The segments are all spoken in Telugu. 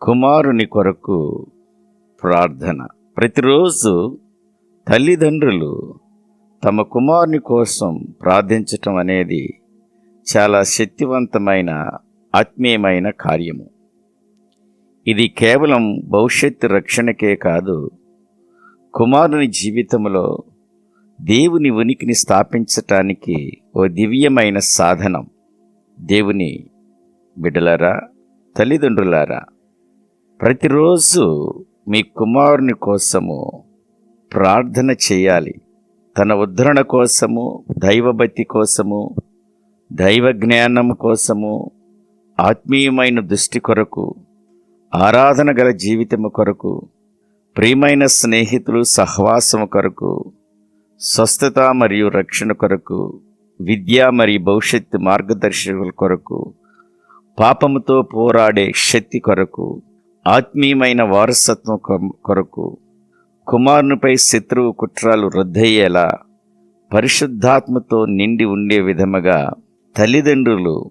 కుమారుని కొరకు ప్రార్థన. ప్రతిరోజు తల్లిదండ్రులు తమ కుమారుని కోసం ప్రార్థించటం అనేది చాలా శక్తివంతమైన ఆత్మీయమైన కార్యము. ఇది కేవలం భవిష్యత్తు రక్షణకే కాదు కుమారుని జీవితంలో దేవుని ఉనికిని స్థాపించటానికి ఓ దివ్యమైన సాధనం. దేవుని బిడ్డలారా తల్లిదండ్రులారా ప్రతిరోజు మీ కుమారుని కోసము ప్రార్థన చేయాలి. తన ఉద్ధరణ కోసము దైవభక్తి కోసము దైవ జ్ఞానం కోసము ఆత్మీయమైన దృష్టి కొరకు ఆరాధన గల జీవితము కొరకు ప్రియమైన స్నేహితులు సహవాసము కొరకు స్వస్థత మరియు రక్షణ కొరకు విద్య మరియు భవిష్యత్తు మార్గదర్శకుల కొరకు పాపముతో పోరాడే శక్తి కొరకు ఆత్మీయమైన వారసత్వం కొరకు కుమారునిపై శత్రువు కుట్రాలు రద్దయ్యేలా పరిశుద్ధాత్మతో నిండి ఉండే విధముగా తల్లిదండ్రులు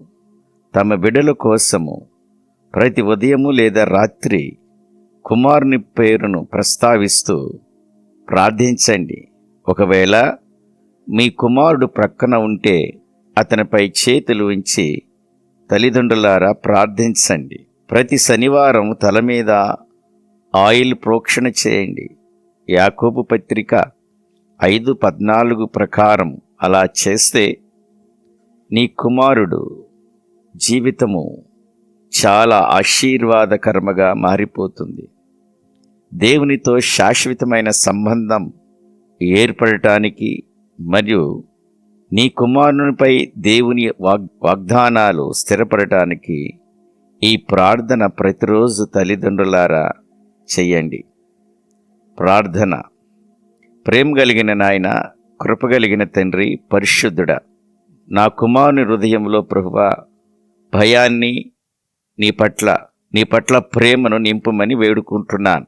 తమ బిడల కోసము ప్రతి ఉదయము లేదా రాత్రి కుమారుని పేరును ప్రస్తావిస్తూ ప్రార్థించండి. ఒకవేళ మీ కుమారుడు ప్రక్కన ఉంటే అతనిపై చేతులు ఉంచి తల్లిదండ్రులారా ప్రార్థించండి. ప్రతి శనివారం తల మీద ఆయిల్ ప్రోక్షణ చేయండి. యాకోబు పత్రిక ఐదు పద్నాలుగు ప్రకారం అలా చేస్తే నీ కుమారుడు జీవితము చాలా ఆశీర్వాదకర్మగా మారిపోతుంది. దేవునితో శాశ్వతమైన సంబంధం ఏర్పడటానికి మరియు నీ కుమారునిపై దేవుని వాగ్ వాగ్దానాలు స్థిరపడటానికి ఈ ప్రార్థన ప్రతిరోజు తల్లిదండ్రులారా చెయ్యండి. ప్రార్థన. ప్రేమ కలిగిన నాయన కృపగలిగిన తండ్రి పరిశుద్ధుడ నా కుమారుని హృదయంలో ప్రభువ భయాన్ని నీ పట్ల నీ పట్ల ప్రేమను నింపమని వేడుకుంటున్నాను.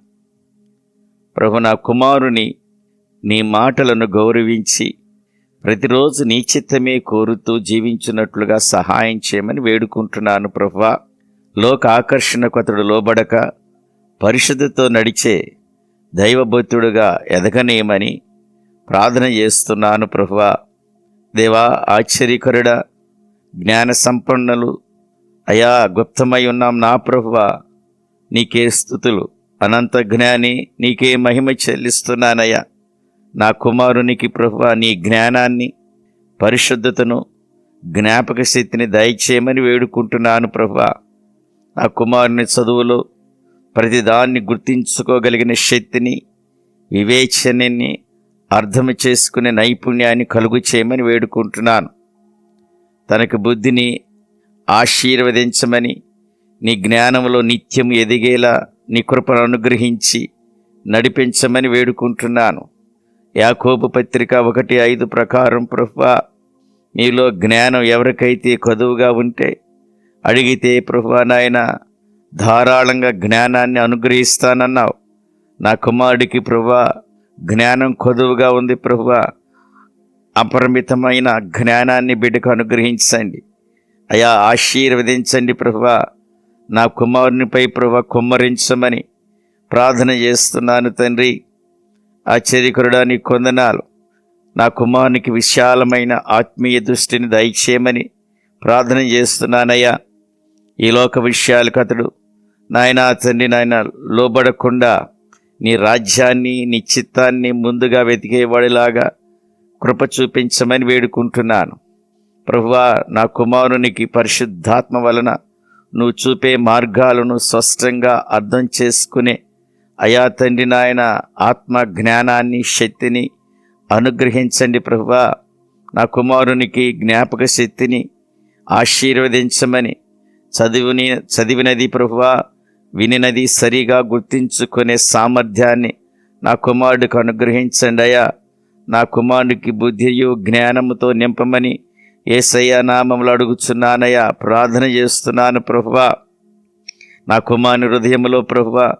ప్రభు నా కుమారుని నీ మాటలను గౌరవించి ప్రతిరోజు నీ చిత్తమే కోరుతూ జీవించినట్లుగా సహాయం చేయమని వేడుకుంటున్నాను ప్రభువా. లోక ఆకర్షణకు అతడు లోబడక పరిశుద్ధతో నడిచే దైవభక్తుడుగా ఎదగనేమని ప్రార్థన చేస్తున్నాను ప్రభువా. దేవా ఆశ్చర్యకరుడా జ్ఞాన సంపన్నులు అయా గుప్తమై ఉన్నాం నా ప్రభువా. నీకే స్థుతులు అనంత జ్ఞాని నీకే మహిమ చెల్లిస్తున్నానయ్యా. నా కుమారునికి ప్రభువా నీ జ్ఞానాన్ని పరిశుద్ధతను జ్ఞాపక శక్తిని దయచేయమని వేడుకుంటున్నాను ప్రభువా. నా కుమారుని చదువులో ప్రతిదాన్ని గుర్తించుకోగలిగిన శక్తిని వివేచనని అర్థం చేసుకునే నైపుణ్యాన్ని కలుగు చేయమని వేడుకుంటున్నాను. తనకు బుద్ధిని ఆశీర్వదించమని నీ జ్ఞానంలో నిత్యం ఎదిగేలా నీ కృపను అనుగ్రహించి నడిపించమని వేడుకుంటున్నాను. యాకోబు పత్రిక ఒకటి ఐదు ప్రకారం ప్రభా నీలో జ్ఞానం ఎవరికైతే కొదువుగా ఉంటే అడిగితే ప్రభా నాయన ధారాళంగా జ్ఞానాన్ని అనుగ్రహిస్తానన్నావు. నా కుమారుడికి ప్రభా జ్ఞానం కొదువుగా ఉంది ప్రభువా అపరిమితమైన జ్ఞానాన్ని బిడ్డకు అనుగ్రహించండి. అయా ఆశీర్వదించండి ప్రభువా నా కుమారునిపై ప్రభా కుమ్మరించమని ప్రార్థన చేస్తున్నాను తండ్రి. ఆశ్చర్యకరుడా నీ కొందనాలు. నా కుమారునికి విశాలమైన ఆత్మీయ దృష్టిని దయచేయమని ప్రార్థన చేస్తున్నానయ్యా. ఈ లోక విషయాలకు అతడు నాయనా తండ్రి నాయన లోబడకుండా నీ రాజ్యాన్ని నీ చిత్తాన్ని ముందుగా వెతికేవాడిలాగా కృప చూపించమని వేడుకుంటున్నాను. ప్రభువా నా కుమారునికి పరిశుద్ధాత్మ వలన నువ్వు చూపే మార్గాలను స్పష్టంగా అర్థం చేసుకునే అయా తండ్రి నాయన ఆత్మ జ్ఞానాన్ని శక్తిని అనుగ్రహించండి ప్రభువా. నా కుమారునికి జ్ఞాపక శక్తిని ఆశీర్వదించమని చదివిని చదివినది ప్రభువా వినినది సరిగా గుర్తించుకునే సామర్థ్యాన్ని నా కుమారుడికి అనుగ్రహించండి అయ్యా నా కుమారుడికి బుద్ధియు జ్ఞానముతో నింపమని ఏసయ్య నామములు అడుగుచున్నానయ్యా. ప్రార్థన చేస్తున్నాను ప్రభువా. నా కుమారుని హృదయంలో ప్రభువా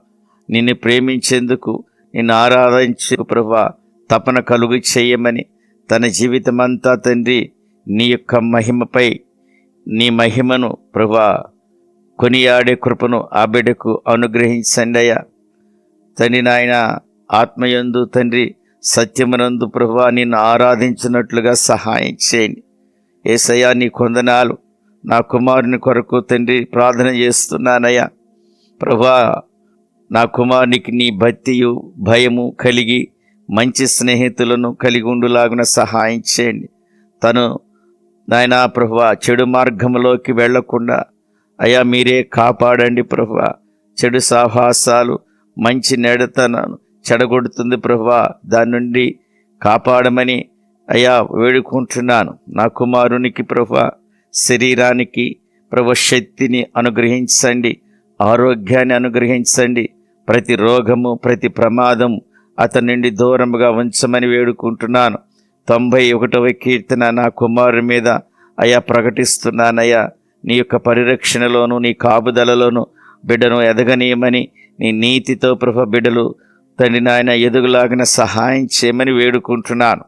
నిన్ను ప్రేమించేందుకు నిన్ను ఆరాధించే ప్రభువా తపన కలుగు చేయమని తన జీవితమంతా తండ్రి నీ యొక్క మహిమపై నీ మహిమను ప్రభా కొనియాడే కృపను ఆ బిడ్డకు అనుగ్రహించండి అయ్యా తండ్రి నాయన ఆత్మయందు తండ్రి సత్యమునందు ప్రభా నిన్ను ఆరాధించినట్లుగా సహాయం చేయండి. ఏసయ్యా నీ కొందనాలు నా కుమారుని కొరకు తండ్రి ప్రార్థన చేస్తున్నానయ్యా. ప్రభా నా కుమారునికి నీ భక్తియు భయము కలిగి మంచి స్నేహితులను కలిగి ఉండులాగున సహాయం చేయండి. తను నాయనా ప్రభువ చెడు మార్గంలోకి వెళ్ళకుండా అయ్యా మీరే కాపాడండి ప్రభువ. చెడు సాహసాలు మంచి నెడతనను చెడగొడుతుంది ప్రభువ. దాని నుండి కాపాడమని అయ్యా వేడుకుంటున్నాను. నా కుమారునికి ప్రభు శరీరానికి ప్రభు శక్తిని అనుగ్రహించండి ఆరోగ్యాన్ని అనుగ్రహించండి. ప్రతి రోగము ప్రతి ప్రమాదం అతని నుండి దూరముగా ఉంచమని వేడుకుంటున్నాను. తొంభై ఒకటవ కీర్తన నా కుమారు మీద అయా ప్రకటిస్తున్నానయ్యా. నీ యొక్క పరిరక్షణలోను నీ కాపుదలలోను బిడ్డను ఎదగనీయమని నీ నీతితో ప్రభ బిడ్డలు తండ్రి నాయన ఎదుగులాగిన సహాయం చేయమని వేడుకుంటున్నాను.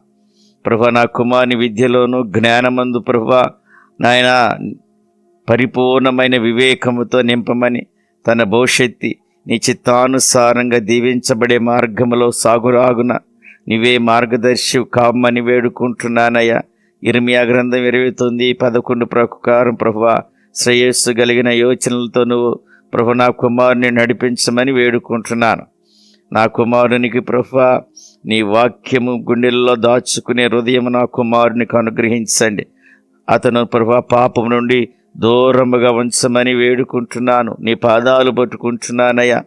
ప్రభ నా కుమారుని విద్యలోను జ్ఞానమందు ప్రభ నాయన పరిపూర్ణమైన వివేకముతో నింపమని తన భవిష్యత్తి నీ చిత్తానుసారంగా దీవించబడే మార్గములో సాగురాగున నీవే మార్గదర్శి కామ్మని వేడుకుంటున్నానయ్యా. ఇర్మియా గ్రంథం ఇరవై తొమ్మిది పదకొండు ప్రకారం ప్రభువ శ్రేయస్సు కలిగిన యోచనలతో నువ్వు ప్రభు నా కుమారుని నడిపించమని వేడుకుంటున్నాను. నా కుమారునికి ప్రభు నీ వాక్యము గుండెల్లో దాచుకునే హృదయం నా కుమారునికి అనుగ్రహించండి. అతను ప్రభు పాపం నుండి దూరముగా ఉంచమని వేడుకుంటున్నాను. నీ పాదాలు పట్టుకుంటున్నానయ్యా.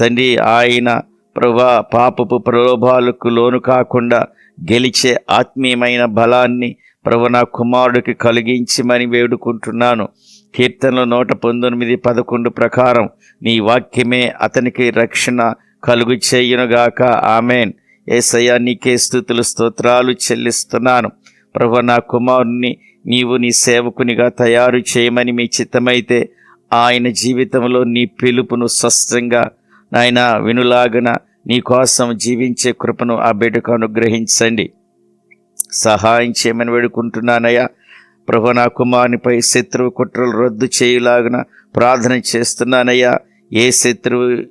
తండ్రి ఆయన ప్రభా పాపపు ప్రలోభాలకు లోను కాకుండా గెలిచే ఆత్మీయమైన బలాన్ని ప్రభు నా కుమారుడికి కలిగించమని వేడుకుంటున్నాను. కీర్తనలు నూట పంతొమ్మిది పదకొండు ప్రకారం నీ వాక్యమే అతనికి రక్షణ కలుగు చేయునుగాక. ఆమెన్. ఏసయ్యా నీకే స్థుతులు స్తోత్రాలు చెల్లిస్తున్నాను. ప్రభు నా కుమారుని నీవు నీ సేవకునిగా తయారు చేయమని మీ చిత్తమైతే ఆయన జీవితంలో నీ పిలుపును స్పష్టంగా నాయన వినులాగన నీకోసం జీవించే కృపను ఆ బిడ్డకు అనుగ్రహించండి. సహాయం చేయమని వేడుకుంటున్నానయ్యా. ప్రభు నా కుమారునిపై శత్రువు కుట్రలు రద్దు చేయులాగిన ప్రార్థన చేస్తున్నానయ్యా. ఏ శత్రువు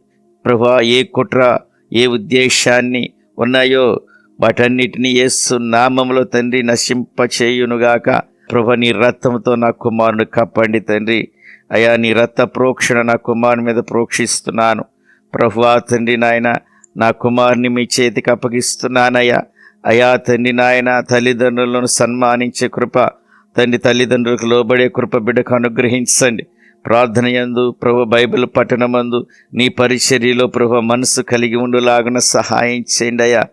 ప్రభా ఏ కుట్ర ఏ ఉద్దేశాన్ని ఉన్నాయో వాటన్నిటిని ఏసు నామములో తండ్రి నశింపచేయునుగాక. ప్రభు నీ రక్తంతో నా కుమారుని కప్పండి తండ్రి. అయా నీ రక్త ప్రోక్షణ నా కుమారుని మీద ప్రోక్షిస్తున్నాను. ప్రభు తండ్రి నాయన నా కుమారుని మీ చేతికి అప్పగిస్తున్నానయ్యా. అయా తండ్రి నాయన తల్లిదండ్రులను సన్మానించే కృప తండ్రి తల్లిదండ్రులకు లోబడే కృప బిడ్డకు అనుగ్రహించండి. ప్రార్థన యందు ప్రభు బైబిల్ పఠనమందు నీ పరిచర్యలో ప్రభు మనసు కలిగి ఉండులాగున సహాయం చేయండి అయ్యా.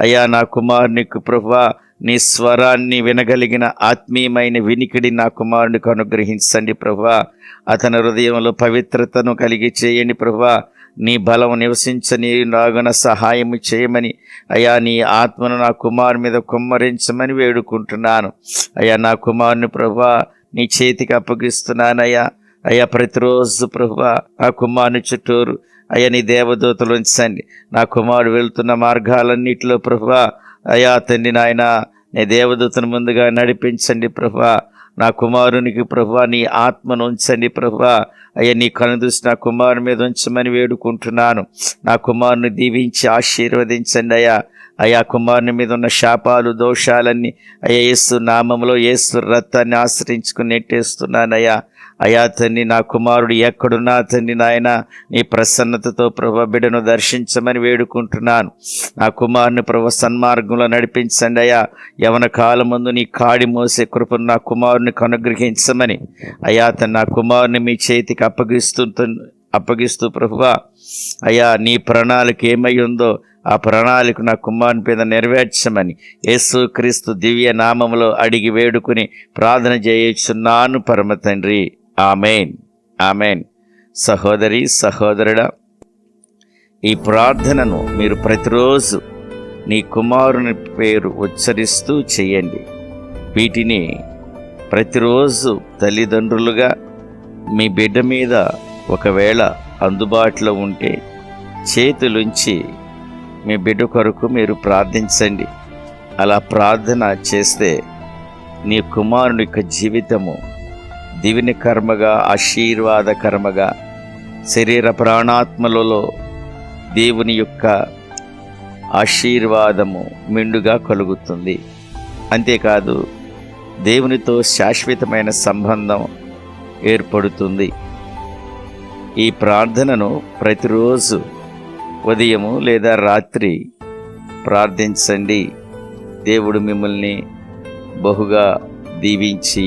అయ్యా నా కుమారునికి ప్రభా నీ స్వరాన్ని వినగలిగిన ఆత్మీయమైన వినికిడి నా కుమారునికి అనుగ్రహించండి ప్రభా. అతని హృదయంలో పవిత్రతను కలిగి చేయండి ప్రభా. నీ బలం నివసించని నాగున సహాయం చేయమని అయ్యా నీ ఆత్మను నా కుమారు మీద కుమ్మరించమని వేడుకుంటున్నాను. అయ్యా నా కుమారుని ప్రభా నీ చేతికి అప్పగిస్తున్నానయ్యా. అయ్యా ప్రతిరోజు ప్రభా ఆ కుమారుని చుట్టూరు అయ్యా నీ దేవదూతలు ఉంచండి. నా కుమారుడు వెళ్తున్న మార్గాలన్నిటిలో ప్రభా అయ్యా తండ్రి నాయన నీ దేవదూతను ముందుగా నడిపించండి ప్రభా. నా కుమారునికి ప్రభా నీ ఆత్మను ఉంచండి ప్రభా. అయ్యా నీ కనుదూసి నా కుమారుని మీద ఉంచమని వేడుకుంటున్నాను. నా కుమారుని దీవించి ఆశీర్వదించండి అయ్యా. అయా కుమారుని మీద ఉన్న శాపాలు దోషాలన్నీ అయ్యా ఏసు నామంలో ఏసు రత్తాన్ని ఆశ్రయించుకుని నెట్టేస్తున్నానయ్యా అయా తండ్రి నా కుమారుడు ఎక్కడున్నా తండ్రి నాయన నీ ప్రసన్నతతో ప్రభ బిడ్డను దర్శించమని వేడుకుంటున్నాను. నా కుమారుని ప్రభు సన్మార్గంలో నడిపించండి అయ్యా. యవన కాలం ముందు నీ కాడి మోసే కృపను నా కుమారుని కనుగ్రహించమని అయ్యా తను నా కుమారుని మీ చేతికి అప్పగిస్తూ అప్పగిస్తూ ప్రభువా అయ్యా నీ ప్రణాళిక ఏమై ఉందో ఆ ప్రణాళిక నా కుమారుని మీద నెరవేర్చమని యేసు క్రీస్తు దివ్య నామంలో అడిగి వేడుకుని ప్రార్థన చేయుచున్నాను పరమ తండ్రి. ఆమెన్. ఆమెన్. సహోదరి సహోదరుడా ఈ ప్రార్థనను మీరు ప్రతిరోజు నీ కుమారుని పేరు ఉచ్చరిస్తూ చేయండి. వీటిని ప్రతిరోజు తల్లిదండ్రులుగా మీ బిడ్డ మీద ఒకవేళ అందుబాటులో ఉంటే చేతులుంచి మీ బిడ్డ కొరకు మీరు ప్రార్థించండి. అలా ప్రార్థన చేస్తే నీ కుమారుని యొక్క జీవితము దివిని కర్మగా ఆశీర్వాద కర్మగా శరీర ప్రాణాత్మలలో దేవుని యొక్క ఆశీర్వాదము మెండుగా కలుగుతుంది. అంతేకాదు దేవునితో శాశ్వతమైన సంబంధం ఏర్పడుతుంది. ఈ ప్రార్థనను ప్రతిరోజు ఉదయము లేదా రాత్రి ప్రార్థించండి. దేవుడు మిమ్మల్ని బహుగా దీవించి